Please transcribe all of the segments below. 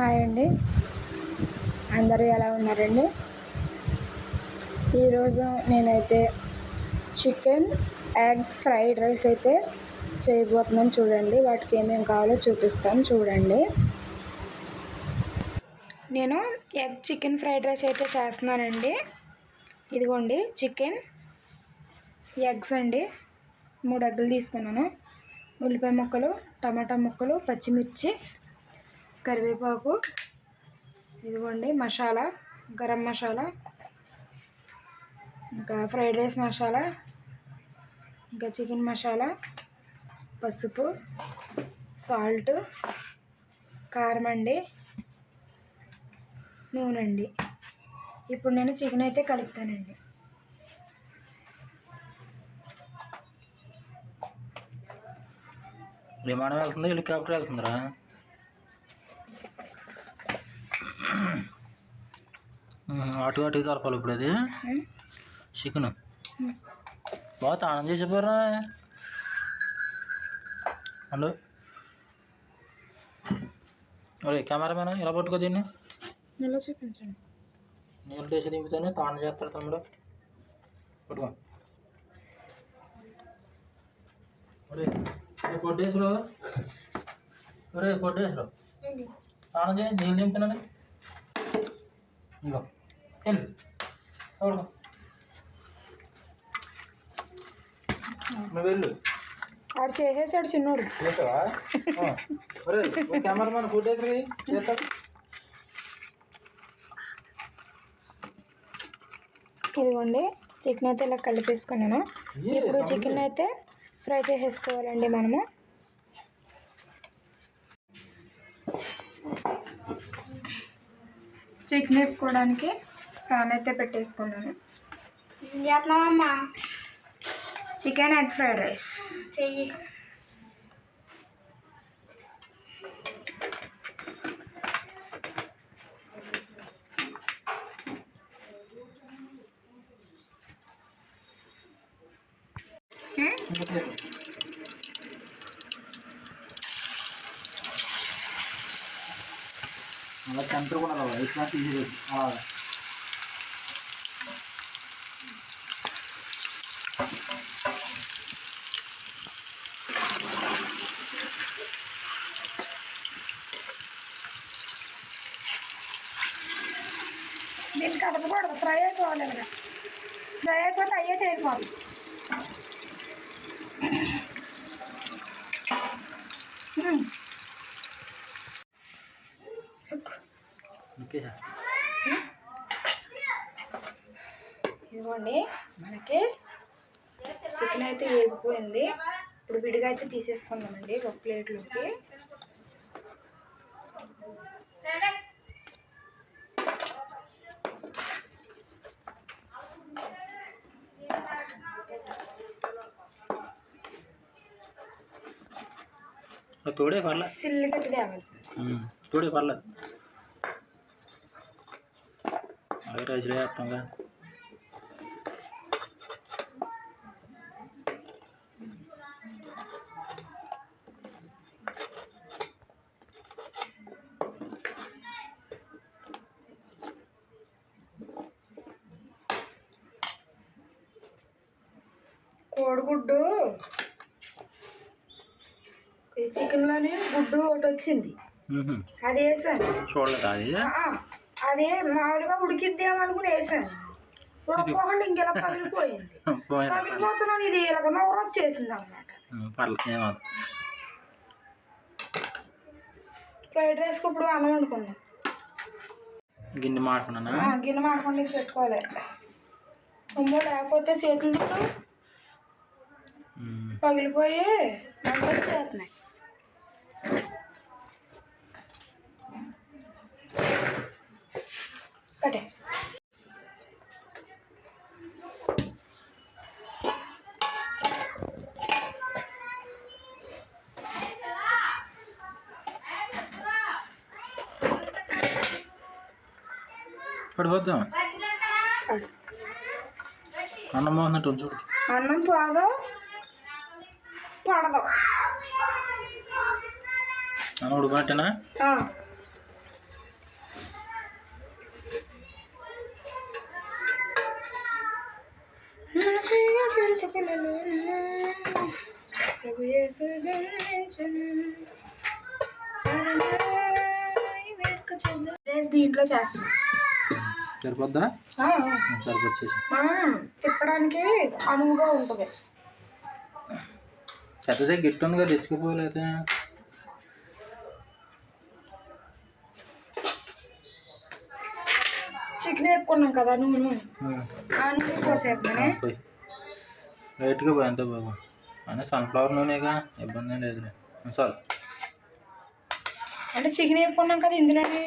Hi అండి. అందరూ ఎలా ఉన్నారండి? ఈరోజు నేనైతే చికెన్ ఎగ్ ఫ్రైడ్ రైస్ అయితే చేయబోతున్నాను చూడండి. వాటికి ఏమేమి కావాలో చూపిస్తాను చూడండి. నేను ఎగ్ చికెన్ ఫ్రైడ్ రైస్ అయితే చేస్తున్నానండి. ఇదిగోండి చికెన్ ఎగ్స్ అండి. మూడు ఎగ్గులు తీసుకున్నాను. ఉల్లిపాయ ముక్కలు టమాటా ముక్కలు పచ్చిమిర్చి కరివేపాకు ఇదిగోండి మసాలా గరం మసాలా ఇంకా ఫ్రైడ్ రైస్ మసాలా ఇంకా చికెన్ మసాలా పసుపు సాల్ట్ కారం అండి నూనె అండి. ఇప్పుడు నేను చికెన్ అయితే కలుపుతానండి. విమానం వెళ్తుంది హెలికాప్టర్ వెళ్తుందిరా అటు అటు కలపాలి ఇప్పుడు అది. చికెన్. బాగా తానం చేసిపోరా అండు అరే కెమెరామెన్ ఇలా పట్టుకో దీన్ని? ఇలా చూపించండి. నీళ్ళు వేసి దింపుతానే తానం చేస్తారు తమ్ముడు. పట్టుకో. ఒరే పొట్టేసులో ఒరే పొట్టేసులో స్నానం చేయి నీళ్ళు దింపుతున్నాను. ఇగో. వెళ్ళు చూడు నువ్వు వెళ్ళు. వాడు చేసేసాడు చిన్నోడు. కెమెరామెన్ ఫుటేజ్ ఇదిగోండి చికెన్ అయితే ఇలా కలిపేసుకున్నాను. ఇప్పుడు చికెన్ అయితే ఫ్రై చేసేసుకోవాలండి మనము. చికెన్ వేపుకోవడానికి ప్యాన్ అయితే పెట్టేసుకున్నాను. చేస్తున్నావమ్మా చికెన్ ఎగ్ ఫ్రైడ్ రైస్ చెయ్యి. అలా కూడా అలా ఇట్లా తీసేది అలా దీన్ని కదపకూడదు ఫ్రై అయిపోవాలి కదా ఫ్రై అయిపోతే అయ్యే చేయకపోదు ఇదిగోండి మనకి చికెన్ అయితే వేగిపోయింది ఇప్పుడు విడిగా అయితే తీసేసుకుందామండి ఒక ప్లేట్లోకి. తోడే పర్లేదు సిల్లి తోడే పర్లేదు అవి వేస్తాంగా కోడిగుడ్డు చికెన్లోనే గుడ్డు ఒకటి వచ్చింది. అది వేసాను. చూడలేదు అది? మామూలుగా ఉడికిద్దాం అనుకుని వేసాను ఉడకపోకుండా ఇంకెలా పగిలిపోయింది. పగిలిపోతున్నాను ఇది ఇలాగ నోరు వచ్చేసింది అనమాట ఫ్రైడ్ రైస్కి ఇప్పుడు అన్నం వండుకుందాం. గిన్నె ఆ, గిన్నె మాడకుండా పెట్టుకోవాలి. అమ్మో లేకపోతే చేతులతో పగిలిపోయి మంట వచ్చేస్తున్నాయి. కట్టే పడిపోద్దాం అన్నం బాగున్నట్టు చూడు అన్నం పోదు. పడదు. మూడు బాటనా దీంట్లో చేస్తాం సరిపోద్దా? సరిపోచ్చేసి. తిప్పడానికి అనువుగా ఉంటుంది. పెద్దదే గిట్టు ఉంది కదా ఎత్తుకుపోలేదు. చికెన్ వేపుకున్నాం కదా నూనె. ఆ. నూనె పోసేద్దానే లైట్గా పోయి అంతే బాబు. అని సన్ఫ్లవర్ నూనెగా ఇబ్బంది లేదులే. చాలు. అంటే చికెన్ వేపుకున్నాం కదా ఇందులోనే.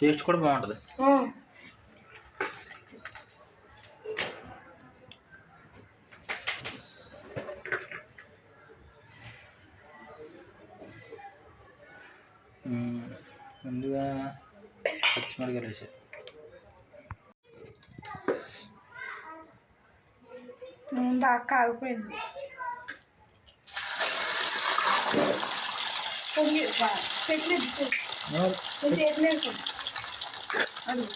టేస్ట్ కూడా బాగుంటుంది. ముందుగా పచ్చిమిరకాయలు వేసా నూనె బాగా కాగిపోయింది పొంగి పెట్టలేదు అది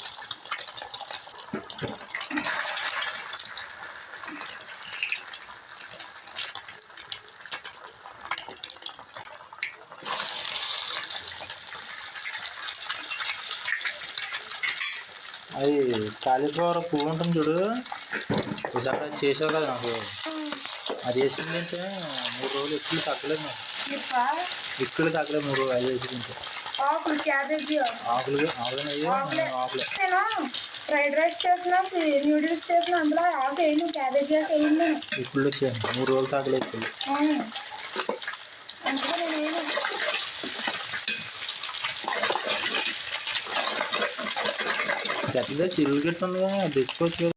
అది కాలీఫ్లవర్ పువ్వు ఉంటుంది చూడు ఒకసారి అది చేసావు కదా నాకు. అది వేసిందంటే మూడు రోజులు ఎక్కువ తగ్గలేదు నాకు. ఎక్కువ తగ్గలేదు మూడు రోజులు అది వేసిందంటే ఆకులు ఆకులు ఆకులు ఫ్రైడ్ రైస్ చేసిన న్యూడిల్స్ చేసిన అందులో ఆకు వేయను క్యాబేజీ నేను. ఇప్పుడు వచ్చాను మూడు రోజులు ఎక్కువ అవును. అందుకే నేను పెద్దదే చిరుగు గిట్ట ఉందిగా అది తెచ్చుకోవచ్చు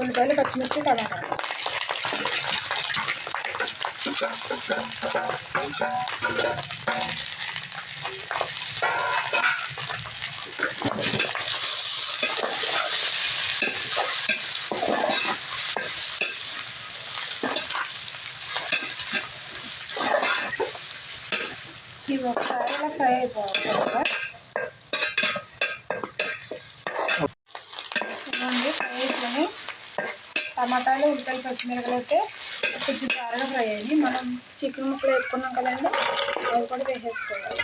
ఉల్లిపాయలు పచ్చిమిర్చి టమాటా ఇవి ఒకసారి ఇలా ఫ్రై అయిపోవాలి కదా ఇవ్వండి ఫ్రై అయిపోయి టమాటాలు ఉల్లిపాయలు పచ్చిమిరపకాయలు అయితే కొంచెం త్వరగా ఫ్రై అయ్యి మనం చికెన్ ముక్కలు వేసుకున్నాం కదండి అవి కూడా వేసేసుకోవాలి.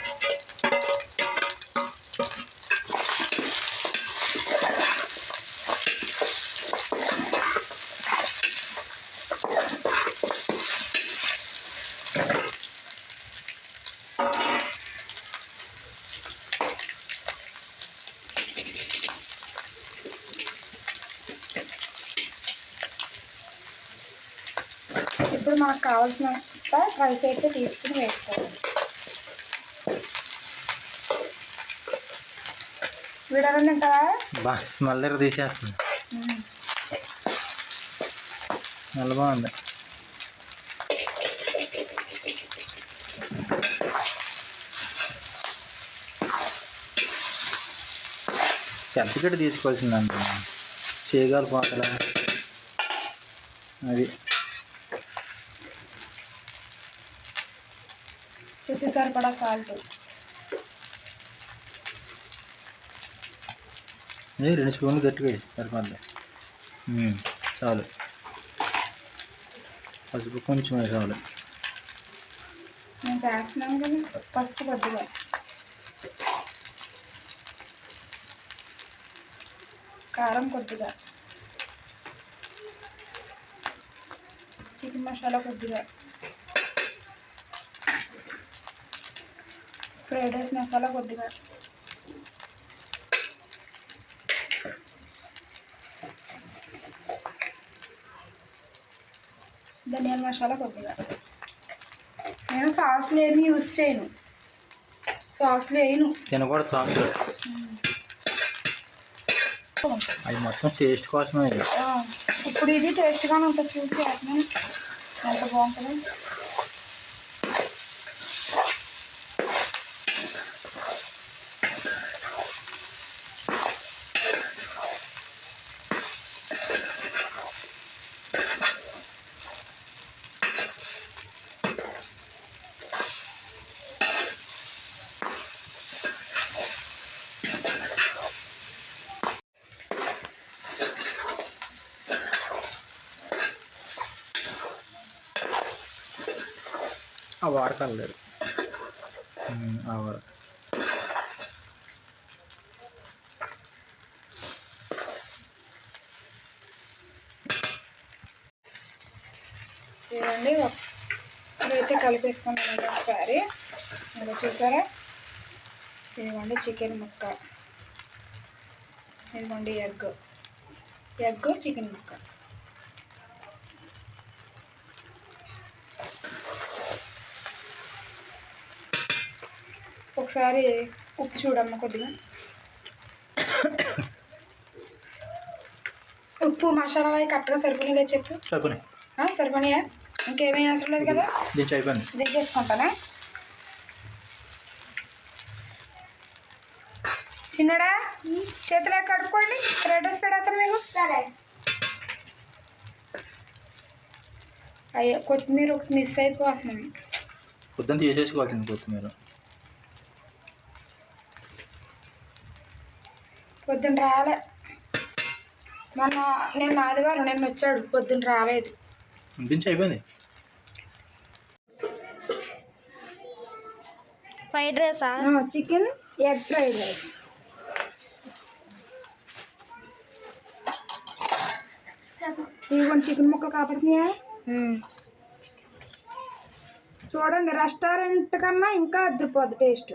ఇప్పుడు మనకు కావాల్సిన రైస్ అయితే తీసుకుని వేసుకోవాలి స్మెల్ దగ్గర తీసేస్తుంది స్మెల్ బాగుంది. పెద్ద గిట్ట తీసుకోవాల్సిందంట. చేయగల పోతల. అది. రుచి సరిపడా సాల్ట్ ఏ రెండు స్పూన్లు గట్టిగా వేసి సరిపోద్ది ఉమ్, చాలు పసుపు కొంచెం వేసాలి నేను చేస్తున్నాను కానీ పసుపు కొద్దిగా కారం కొద్దిగా చికెన్ మసాలా కొద్దిగా ఫ్రైడ్ రైస్ మసాలా కొద్దిగా. ధనియాల మసాలా కొద్దిగా. నేను సాస్లు ఏమి యూస్ చేయను. సాస్లు వేయను తినకూడదు అది మొత్తం టేస్ట్ కోసమే ఇప్పుడు ఇది టేస్ట్గానే ఉంటుంది. చూసి ఎంత బాగుంటుంది. ఆ వాడకాలు లేదు ఇవ్వండి. ఇదైతే కలిపేసుకున్నానండి ఒకసారి. ఇలా చూసారా? ఇదిగోండి చికెన్ ముక్క. ఇదిగోండి ఎగ్. ఎగ్ చికెన్ ముక్క. ఒకసారి ఉప్పు చూడమ్మ కొద్దిగా. ఉప్పు మసాలా అవి కరెక్ట్గా సరిపోయినదే చెప్పు. సరిపోయి ఆ, సరిపోయినాయా? ఇంకేమీ అవసరం లేదు కదా? దీనికి అయిపోయింది. దించేసుకుంటానా చిన్నడా చేతులు కడుక్కోండి. రెడ్ రైస్ పెడతాను మీకు సరే. అయ్యో కొత్తిమీర ఒకటి మిస్ అయిపోతున్నాను. పొద్దున్న తీసేసుకోవాల్సింది కొత్తిమీర. పొద్దున్న రాలే. మొన్న నేను ఆదివారం నిన్న వచ్చాడు పొద్దున్న రాలేదు. దీనికి అయిపోయింది? ఫ్రైడ్ రైసా? Chicken egg fried rice. ఇదిగోండి చికెన్ ముక్కలు కాపాడుతున్నాయా చూడండి రెస్టారెంట్ కన్నా ఇంకా అదిరిపోద్ది టేస్ట్.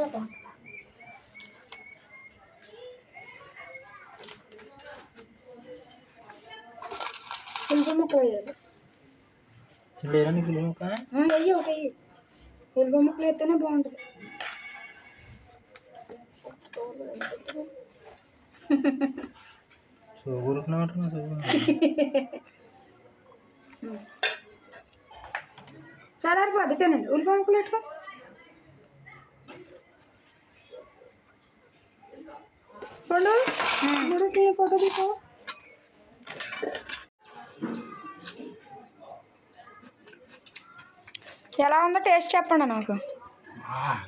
చాలా బాగుంది ఉల్లిపాయ ముక్కలు వేయాలి లేదా నీకు ఇంకా వెయ్యి ఒక వెయ్యి ఉల్లిపాయ ముక్కలు వేస్తేనే బాగుంటుంది సో ఊరుకున్నామంటున్నా చల్లారిపోద్ది తినండి ఉల్లిపాయ ముక్కలు ఎట్టుకో పండు మూడు ఫోటో తీసుకో ఎలా ఉందో టేస్ట్ చెప్పండి నాకు.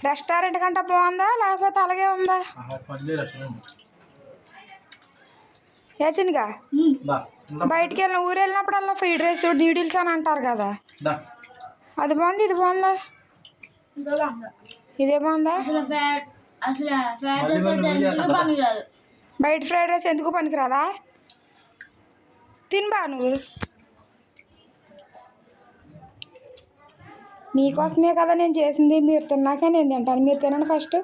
రెస్టారెంట్ కంటే బాగుందా లేకపోతే అలాగే ఉందా? ఏ చిన్నగా? దా బయటికి వెళ్ళిన ఊరు వెళ్ళినప్పుడల్లా ఫ్రైడ్ రైస్ నూడిల్స్ అని అంటారు కదా. అది బాగుంది ఇది బాగుంది? ఇదే బాగుందా? అసలు బయట ఫ్రైడ్ రైస్ ఎందుకు పనికిరాదా? తినబా నువ్వు. మీకోసమే కదా నేను చేసింది. మీరు తిన్నాకే నేను తింటాను. మీరు తినండి ఫస్ట్.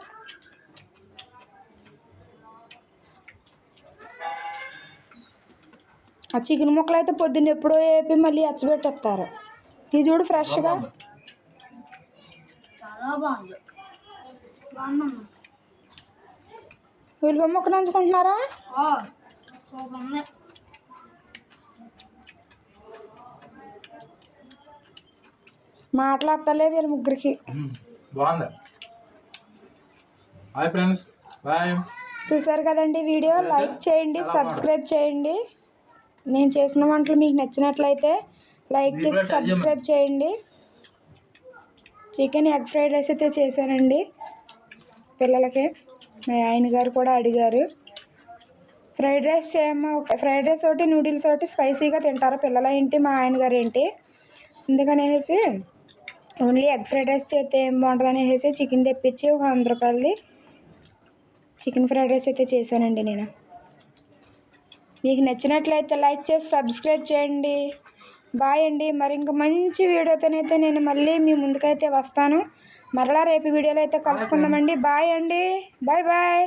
ఆ చికెన్ ముక్కలు అయితే పొద్దున్న ఎప్పుడో వేపి మళ్ళీ అచ్చబెట్టేస్తారు. ఇది చూడు ఫ్రెష్గా. చాలా బాగుంది. ఉల్లిపాయ ముక్క నంచుకుంటున్నారా సూపర్ ఉంది మాటలు అత్తలేదు వీళ్ళ ముగ్గురికి. బాగుంది? Hi friends. బాయ్. చూసారు కదండి వీడియో? లైక్ చేయండి సబ్స్క్రైబ్ చేయండి. నేను చేసిన వంటలు మీకు నచ్చినట్లయితే లైక్ చేసి సబ్స్క్రైబ్ చేయండి. చికెన్ ఎగ్ ఫ్రైడ్ రైస్ అయితే చేశానండి పిల్లలకి. మీ ఆయన గారు కూడా అడిగారు. ఫ్రైడ్ రైస్ చేయమ్మా ఫ్రైడ్ రైస్ ఒకటి నూడిల్స్ ఒకటి స్పైసీగా తింటారు పిల్లలు? ఏంటి మా ఆయన గారు ఏంటి? అందుకనేసి ఓన్లీ ఎగ్ ఫ్రైడ్ రైస్ చేస్తే ఏం బాగుంటుంది అనేసి చికెన్ తెప్పించి ఒక వంద రూపాయలది చికెన్ ఫ్రైడ్ రైస్ అయితే చేశానండి నేను. మీకు నచ్చినట్లయితే లైక్ చేసి సబ్స్క్రైబ్ చేయండి. బాయ్ అండి. మరి ఇంకా మంచి వీడియోతోనైతే నేను మళ్ళీ మీ ముందుకైతే వస్తాను. మరలా రేపు వీడియోలో అయితే కలుసుకుందామండి. బాయ్ అండి. Bye bye.